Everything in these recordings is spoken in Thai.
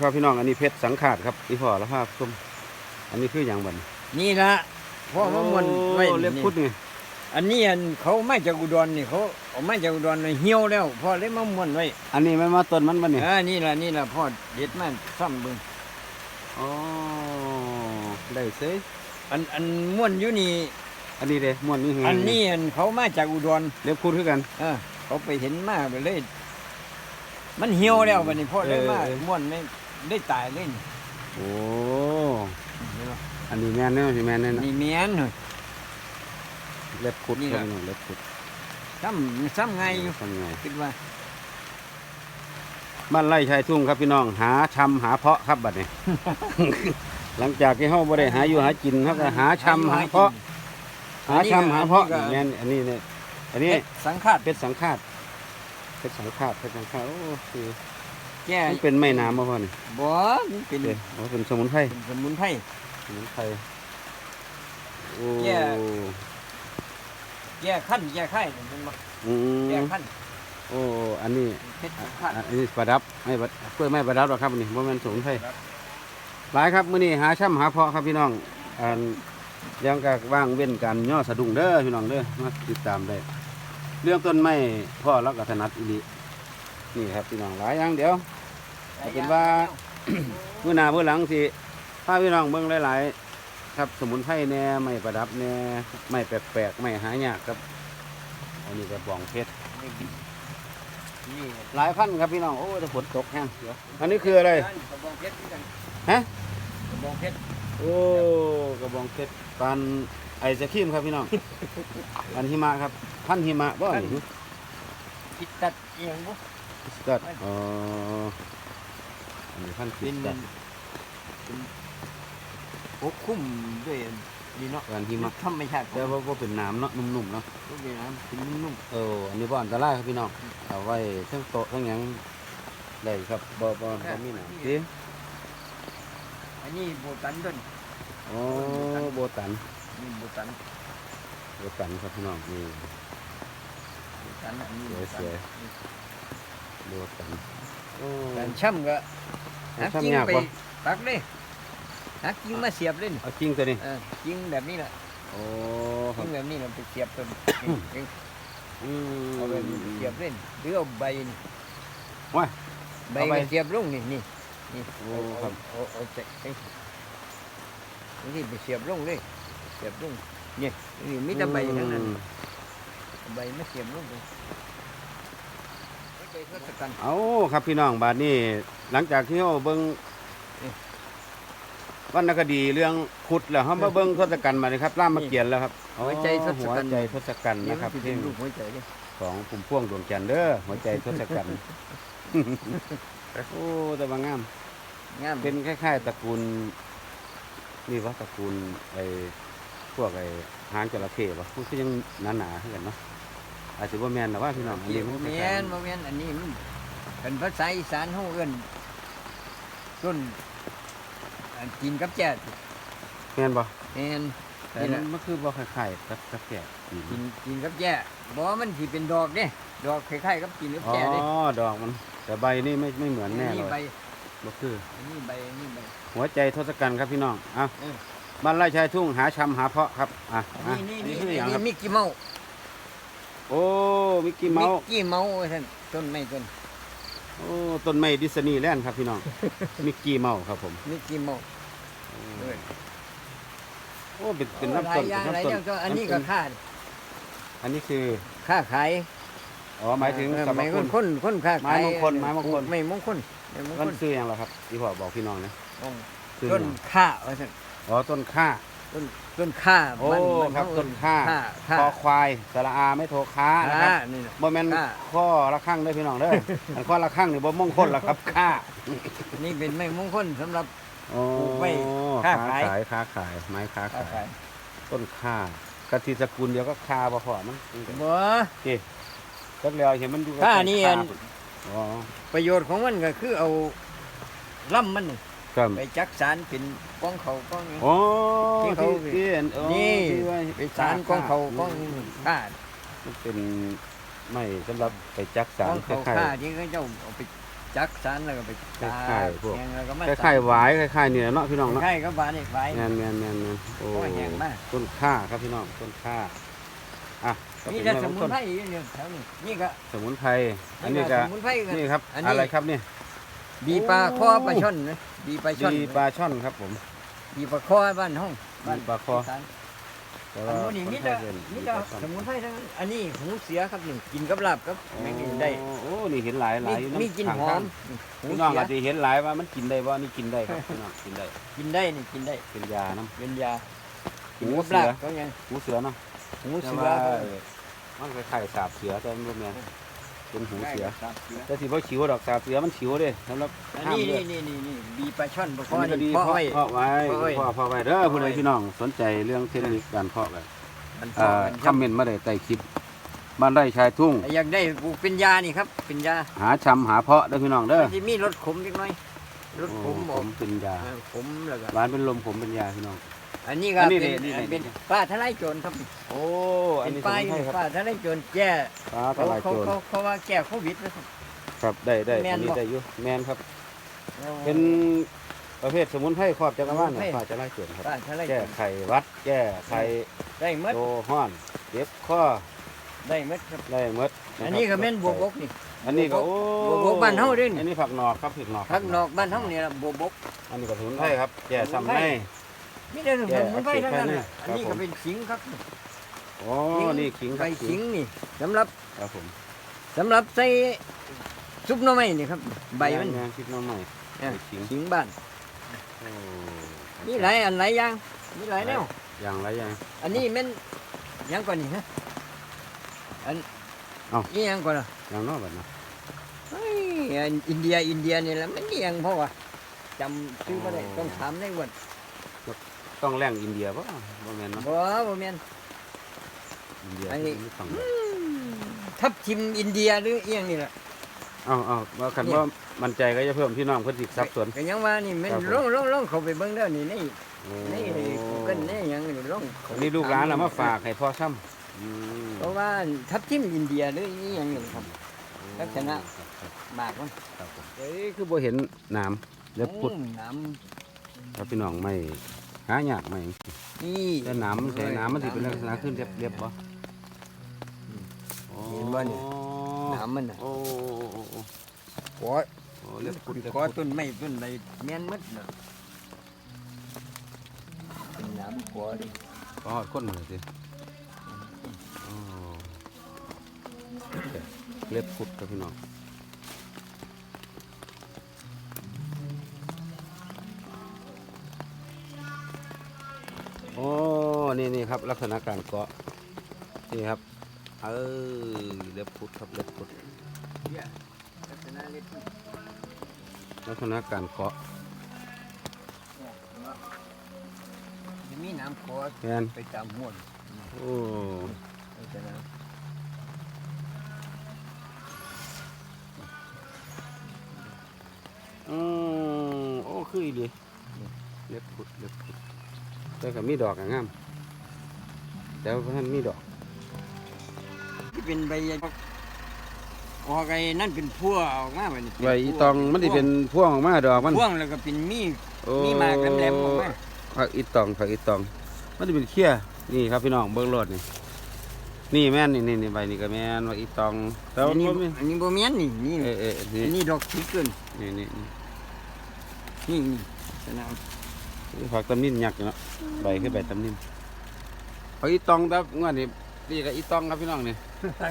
ครับพี่น้องอันนี้เพชรสังขาดครับอีพ่อละภาพส้มอันนี้คืออย่างบัดนนี่ละพ่อมามวนไว้โอ้เล็บพุดไงอันนี้อันเขามาจากอุดรนี่เขาเอามาจากอุดรเลยเหี่ยวแล้วพ่อเลยมามวนไว้อันนี้ไม่มาต้นมันบัดนี่อ่านี่ละนี่ละพ่อเด็ดมาซ่อมเบิ่งอ๋อได้เซ้ยอันอันม้วนอยู่นี่อันนี้เด้ม้วนนี่ไงอันนี้อันเขามาจากอุดรเล็บพุดคือกันเออเขาไปเห็นมาไปเลย มันเหี่ยวแล้วบัดนี้พ่อเลยมาม้วนไม่ ได้ตายเลยนี่โอ้เห็นบ่อันนี้แม่นแน่สิแม่นแน่นะนี่เมียนเฮ้ยเล็บพุดนี่ครับล่ะพี่น้องเล็บพุดซ้ำซ้ำไงอยู่ทำไงคิดว่าบ้านไร่ชายทุ่งครับพี่น้อง หาชำหาเพาะครับบัดนี้ หลังจากที่เฮาบ่ได้หาอยู่หากินเฮาก็หาชำหาเพาะ หาชำหาเพาะแม่นอันนี้เนี่ยอันนี้เอ๊ะสังขาร เพชรสังฆาตเพชรสังฆาตเพชรสังฆาตโอ้คือ แก่มันเป็นไม้น้ำมาพ่อนี่บ่มันเป็นเด้โอ้เป็นสมุนไพรเป็นสมุนไพร สมุนไพรโอ้แย่ แก่ขั้นแก่ไข่เป็นบ่อืมแก่ขั้นโอ้อันนี้เพชรสังขารอันนี้ประดับไม่ประกล้วยไม้ประดับหรอกครับอันนี้บ่แม่นสมุนไพรหลายครับมื้อนี้หาช่ำหาเพาะครับพี่น้องอันยังก็ว่างเว้นกันย่อสะดุ้งเด้อพี่น้องเด้อมาติดตามได้เรื่องต้นไม้พ่อรักก็ถนัดอีหลีนี่ครับพี่น้องหลายอย่างเดี๋ยว เอาเป็นว่า มื้อหน้ามื้อหลังสิพาพี่น้องเบิ่งหลายๆ ครับสมุนไพรแหน่ไม้ประดับแหน่ไม้แปลกๆไม้หายากครับอันนี้ก็บองเพชรนี่หลายพันครับพี่น้องโอ้แต่ฝนตกแห้งเดี๋ยวอันนี้คืออะไรกระบองเพชรคือกันฮะกระบองเพชรโอ้กระบองเพชรปานไอศครีมครับพี่น้องอันหิมะครับ พันหิมะบ่นี่คิดตัดเอียงบ่สกัดอ๋อ อันนี้พันคิเป็ดนกัดเป็นปกคลุมด้วยนี่เนาะอันหิมะธรรมชาติแต่ว่าบ่เป็นน้ำเนาะนุ่มๆเนาะลูกนี่นะเป็นนุ่มเอออันนี้บ่อันตรายครับพี่น้องเอาไว้ทั้งโต๊ะทั้งหยังได้ครับบ่บ่บ่มีหนามสิๆอันนี้โบตันต้นโอ้โบตันนี่โบตันโบตันครับพี่น้องนี่ โบตันอันนี้โบตันสวย โบตันโอ้ การช่ำก็ หาทำกิ่งยากไปบ่ตักเลยหากิ่งมาเสียบเลยนี่เอาจริงตัวนี้เออกิ่งแบบนี้แหละโอ้ครักิ่บงแบบนี้เราไปเสียบต้นนี่อืมเอาไปเสียบเล่นหรือเอาใบนี่ว้าย ใบเอาใบก็เสียบลงนี่นี่นี่โอ้เอาครับเอาเอาเอาใส่นี่ไปเสียบลงเลยเสียบลงนี่นี่มีแต่ใบทั้งนั้น อืมเอาใบไม่เสียบลงเลยไม่เคยทศกัณฐ์เอาครับพี่น้องบาดนี้ หลังจากที่เฮาเบิ่งเอ๊ะวรรณคดีเรื่องขุดแล้วเฮามาเบิ่งทศกัณฐ์มาเลยครับรามเกียรติ์แล้วครับหัวใจทศหัวกัณฐ์ใจทศกัณฐ์นี่นะครับมัเพลเป็งนรูปหัวใจเลยของปุ่มพ่วงดวงจันทร์เด้อหัวใจทศกัณฐ์ โอ้แต่ว่างาม งามเป็นคล้ายๆตระกูลนี่วะตระกูลไอ้พวกไอ้หางจระเข้วะมันคือยังหนาๆคือกันเนาะอาจจะว่าแมนแต่ว่าพี่น้องอันนี้โมมันเมคล้ายนโมเมนอันนี้มัน เป็นภาษาอีสานเฮาเอิ้นต้นอันกินกับแจ๊ดๆแมนบ่แม่นแต่นี่แหมัละนมันคือบ่คล้ายๆกับกับแก่อืมกินกินกับแจ๊บ่มันสิเป็นดอกเด้ดอกคล้ายๆกับกินกับอ๋อแจ๊เด้ดอกมัน แต่ใบนี่ไม่ไม่เหมือนแน่อัเลใบยบ่คือ อันนี้ใบอันนี้ใบ หัวใจทศกัณฐ์ครับพี่น้องอะเออ บ้านไร่ชายทุ่งหาชำหาเพาะครับอะอันอะนี้นี่อันนี่คืออย่างคนี่รับมิกกี้เมาส์โอ้มิกกี้เมาส์มิกกี้เมาส์ว่าซั่นต้นไม้ต้น โอ้ต้นไม้ดิสนีย์แลนด์ครับพี่น้อง มิกกี้เมาส์ครับผมมิกกี้เมาส์เออโอ้เป็นเป็นหลาน้ำต้ยนอย่างเป็นหลายน้ำต้อนย่างก็อันนี้ก็ค่าอันนี้คือค่าขายอ๋อหมายถึงเออสรรพไม้คุมณงคลคนค้าขายไม้มงคลไม้มงคล ไม้มงคลไม้มงคมันลซื้ออย่างไรครับที่พ่อบอกพี่น้องนะซื้อต้นหยังข้าว่าซั่นอ๋อต้นข้าต้น ต้นข้าโอ้มันครับเขต้นข้าข้าข้าคอควายสระอาไม่โทค้านะครับข้านี่นะบ่แม่นข้าข้อละข้างได้อพี่น้องเด้ออันข้อละข้างนี่บ่มงคลละครับข้านี่เป็นไม้มงคลสำหรับโอ้ปลูกไว้ค้าขายค้าขายไม้ค้าค้าขายขาย ต้นข้ากะทิสกุลเดียวก็คาบ่พอมันบ่จักแล้วเห็นมันอยู่กับข้านี่อันอ๋อประโยชน์ของมันก็คือเอาลำมันนี่ ครับไปจักสารเป็นกองเขากองหยังโอ้ที่เขา ที่ที่อันโอ้นี่ที่ว่าไปสารกองเขากองข้ามันเป็นไม้สำหรับไปจักสากรองคเขาล้ายข้าที่เขาเจ้าเอาไปจักสารแล้วก็ไปตากคล้ายๆพวกแห้งแล้วก็มาคล้ายๆหวายคล้ายๆนี่แหละเนาะพี่น้องเนาะ คล้ายๆกับหวานนี่หวานแมนแมนแมนแมนโอ้โอ้ยแห้งมาก ต้นข้าครับพี่น้องต้นข้าอะก็นี่เป็จะนสมุนต้นไพรอยู่เนี่ยแถวนี้นี่ก็สมุนไพรอันนี้ก็ก็สมุนไพรกันนี่ครับ อันนี้อะไรครับนี่บีปลาคอปลาช่อนนะ บีปลาช่อนดีปลาช่อนครับผมบีปลาคอบ้านห้องบ้านบีปลาคอสานแต่อัว่านนี้คนมีไทแต่ยเป็นมีดีแต่ปลาช่อนสมุนไพรทั้งนั้นอันนี้หูเสียครับนี่กินกับลาบครับแม่งกินได้โอ้โอ้นี่เห็นหลายหลายอยู่มีน้ำกลินหอข้างมๆหูพี่น้องเสียอาจจะเห็นหลายว่ามันกินได้บ่นี่กินได้ครับพี่น้องกินได้กินได้นี่กินได้เป็นยาน้ำเป็นยากินหูกับเสืลาอบก็ยังหูเสือเนาะหูแต่เสือว่าก็เออมันคล้ายๆสาบเสือแต่มันบ่แม่น เป็นหูเสือครับเสือแต่สิบ่ฉิวดอกสาบเสือมันฉิวเด้สำหรับอันห้ามนี้เลือนี่ดนี่นี่นี่บีปลาช่อนปลาคอัอนนี้ก็ดีนี่เพาะเพาะไว้ เพาะไว้เพาะไว้เพาะเพาะไว้เด้อผู้ใดเพาะไว้พี่น้องสนใจเรื่องเทคนิคการเพาะกันมันเอ่เพาะอกันคอมเมนต์มาได้ใต้คลิปบ้านไร่ชายทุ่ง อยากได้ปลูกเป็นยานี่ครับเป็นยาหาชำหาเพาะเด้อพี่น้องเด้อมันจะมีรสขมนิดหน่อยรสโอ้ขมผออกมเป็นยาเออขมแล้วก็หวานเป็นลมผมเป็นยาพี่น้อง อันนี้ก็อันนี้เป็นนี่นี่ เป็นปลาทะเลโจรครับโอ้อัเป็นนนี้ปลาสมุนไพรครับปลาทะเลโจรแก้ปลาตเขาลาดเขาโจรเขาเขาว่าแก้โควิดนะครับ ครับได้ได้แม่อันนนี้บ่ ได้อยู่แมนครับ เป็นประเภทสมุนไพรครอบจักรวาลเนี่ยปลาจะไล่เกิดครับปลาทะเลโจแก้รไขหวัด แก้ไขได้หมดโตห้อนเจ็บข้อได้หมดครับ ได้หมดะครับอันนี้ก็แม่นบวบกนี่ อันนี้ก็โอ้บวบกบ้านเฮาเด้นี่ อันนี้ผักหนอกครับผักหนอกพักนอกบ้านท้องนี่ละบวบก อันนี้ก็สมุนไพรครับแก้ซ้ำใน มีแต่สมุนไพรทั้งนั้นแก้น่ะอัอักเสบนนี้ก็เป็นขิงครับโอ้นี่ขิงคใบรับขิงนี่สำหรับครับผมสำหรับใส่ซุปหน่อไม้นี่ครับ ใบมันแม่คิดน้องใหม่เนี่ยใบขิง ขิงบ้านโอ้มีหลายอันหลายอย่างมีหลายแนว อย่างไรอย่าง อันนี้แม่นหยังก่อนนี่ฮะอันเอ้า นี่ยังก่อนอะอย่างนอกแบบนะเฮ้ยอันอินเดียอินเดียนี่แหละมันนี่ยังเพราะว่าจำชื่อไม่ได้ต้องถามในวัน ต้องแรงอินเดียป่ะบ่แม่นเนาะบ่บ่แม่นอินเดียอันนี้ไม่ต้องทับทิมอินเดียหรือเอียงนี่แหละ เอาเอาว่าคันเนี่ย ว่ามั่นใจก็จะเพิ่มพี่น้องเพิ่นสิสับสนก็ยังว่านี่แมันครับผมลงลงลงเข้าไปเบิ่งเด้อนี่นี่โอ้นี่กูเกิลนี่หยังนี่ลงเข้อันนี้ลูกหลานเอามาฝากให้พ่อซ้ำอืมเพราะว่าทับทิมอินเดียหรืออีหยังนี่ครับ ลักษณะมากมันครับผมเอ้ยคือบ่เห็นน้ำเล็บพุดโอ้น้ครับพี่น้องไม่ หายากไหมำนี่แต่น้ำมันใส่น้ำมันสิเป็นลักษณะขึ้นเรียบเรียบบ่โอ้เห็นบ่นี่น้ำมันน่ะโอ้โอ้โอ้โอ้ขอโอ้เล็บพุดเล็บขอพุดต้นไม้ต้นใดแม่นหมดน่ะเป็นน้ำขอดิขอหอดก้นหน่อยสิโอ้เล็บพุดครับพี่น้อง นี่นี่ครับ ลักษณะการเกาะนี่ครับ เออเล็บพุดครับเล็บพุดเนี่ยลักษณะเล็กมันลักษณะการเกาะเนี่ยจะมีน้ำขอแมนไปตามห้วนโอ้ลักษณะอืมโอ้คืออีดีเล็บพุดเล็บพุดแต่ก็มีดอกอะงาม แต่ว่าท่านมีดอกที่เป็นใบยาออกไอ้นั่นเป็นพั่วออกมาแบบนี้ใบอีตองมันสิเป็นพวงออกมาดอกมันพ่วงแล้วก็เป็นมีโอ้มีหมากแหลมๆออกมาผักอีตองผักอีตอง มันจะเป็นเขี้ยนี่ครับพี่น้องเบิ้งรถนี่นี่แม่นนี่นี่นี่ใบนี่ก็แม่นผักอีตองแต่ว่าอันนี้มันบ่มีอันนี้บ่แม่นนี่นี่เออเออนี่อันนี้ดอกสีเกินนี่นี่นี่นี่นี่สนามผักตำนินยักษ์เนาะใบคือใบตำนิน ผักอีตองแต่งวดนี้นี่ก็อีตองครับพี่น้องนี่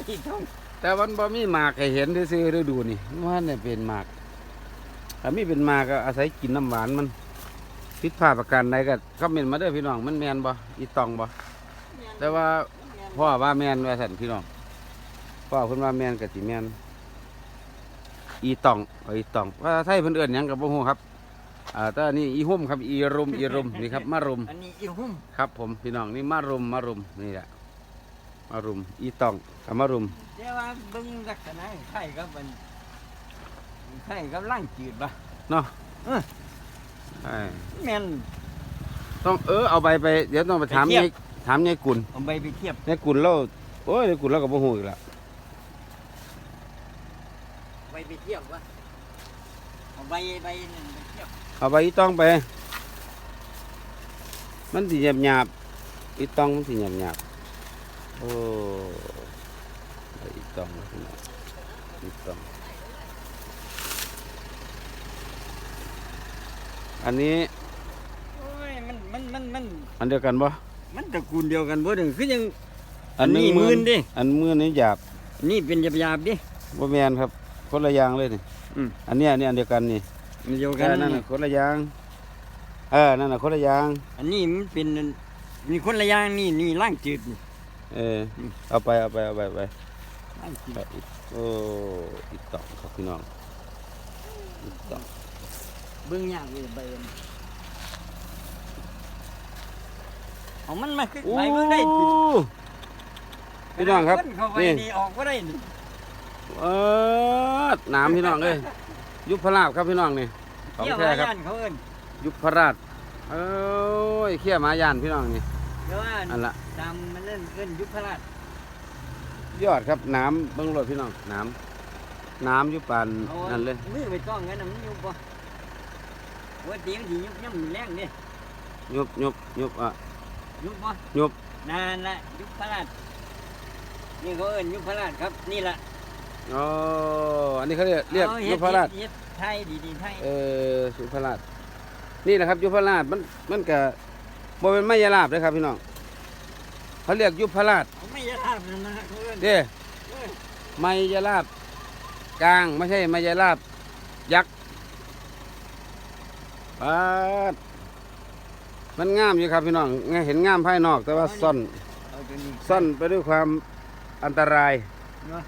ที่ท้องแต่วันบ่มีหมากให้เห็นซื่อๆฤดูนี่ว่าเนี่ยเป็นหมากถ้ามีเป็นหมากก็อาศัยกินน้ำหวานมันผิดพลาดประการใดก็คอมเมนต์มาเด้อพี่น้องมันแมนบ่อีตองบ่แต่ว่าพ่อว่าแมนว่าสั่นพี่น้องพ่อเพิ่นว่าแมนก็สิแมนอีตองเอาอีตองว่าไทยเพิ่นเอิ้นหยังก็บ่ฮู้ครับ อ่าแต่อันนี่อีหุ่มครับอีรุมอีรุมนี่ครับมารุมอันนี้อีหุ่มครับ ผมพี่น้องนี่มารุมมารุมนี่แหละมารุมอีตองกับมารุมแต่ว่าเบิ่งลักษณะไข่กับมันไข่กับล่างจืดบ่เนาะเออใช่แม่นต้องเออเอาไปไปเดี๋ยวต้องไปถามไปเทียบยายถามยายกุลเอาใบไปเทียบยายกุลเราโอ้ยยายกุลเราก็บ่ฮู้อีกละใบไปเทียบว่าเอาใบใบนั่นไปเทียบ เอาไปอีต้องไป มันสิหยาบหยาบๆอีต้องมันสิหยาบหยาบๆโอ้ไปอีต้องนะพี่น้องอีต้องอันนี้โอ้ยมันมันมันมันอันเดียวกันบ่มันตระกูลเดียวกันบ่ถึงคือยังอันหนึงอันนี้หมื่นดิอันมื่นนี้หยาบ นี่เป็นหยาบๆดิบ่แม่นครับคนละอย่างเลยนี่อืมอันเนี้ยอันนี้อันเดียวกันนี่ มันเดียวเอกันอนั่นน่ะคนละอย่างเออนั่นน่ะคนละอย่างอันนี้มันเป็นมีคนละอย่างนี่นี่ล่างจืดนี่เออเอาไปเอาไปเอาไปเอาไปล่างจืไปดอีกโอ้อีกต่อครับพี่น้องอีกต่อเบิ่งยากเลยใบมันเอามันมาคือโอ้ใบมันได้ติพี่น้องครับนเข้าไปนี่นี่ออกก็ได้นี่เออน้ำพี่น้องเอ้ย ยุบพระราบครับพี่น้องนี่ของเที่ยวแท้หาครับ ย่านเขาเอิ้นยุบพระราชเอ้ยเขี้ยหมายานพี่น้องนี่เดี๋ยวว่าอันละตามมันเล่นเอิ้นยุพราชยอดครับน้ำเบิ้งรถพี่น้องน้ำน้ำอยุปานเอานั่นเลย มือไปต้องกันน่ะมันยุบบ่ว่าตีมันสิยุบย่ำแรงเด้ยุบยุบยุบอะ ยุบบ่ยุบ นั่นละยุพราชนี่เขาเอิ้นยุพราชครับนี่ล่ะ อ๋อ อันนี้เขาเรียกเรียกอายุฮ็ดพราช เฮ็ดไทยดีๆไทยเออสุพราช นี่แหละครับยุพราชมันมันก็บ่เป็นไม้ยาลาบเลยครับพี่น้องเขาเรียกยุพราชเขาไม่ยะทาบนั่นนะเขาเอิ้นเด้เอ้ยไม้ยาลาบกลาง ไม่ใช่ไม้ยาลาบยักษ์ปาดมันงามอยู่ครับพี่น้องเห็นงามภายนอกแต่ว่าซ่อนเอาตัวนี้ซ่อนไปด้วยความอันตรายเนาะ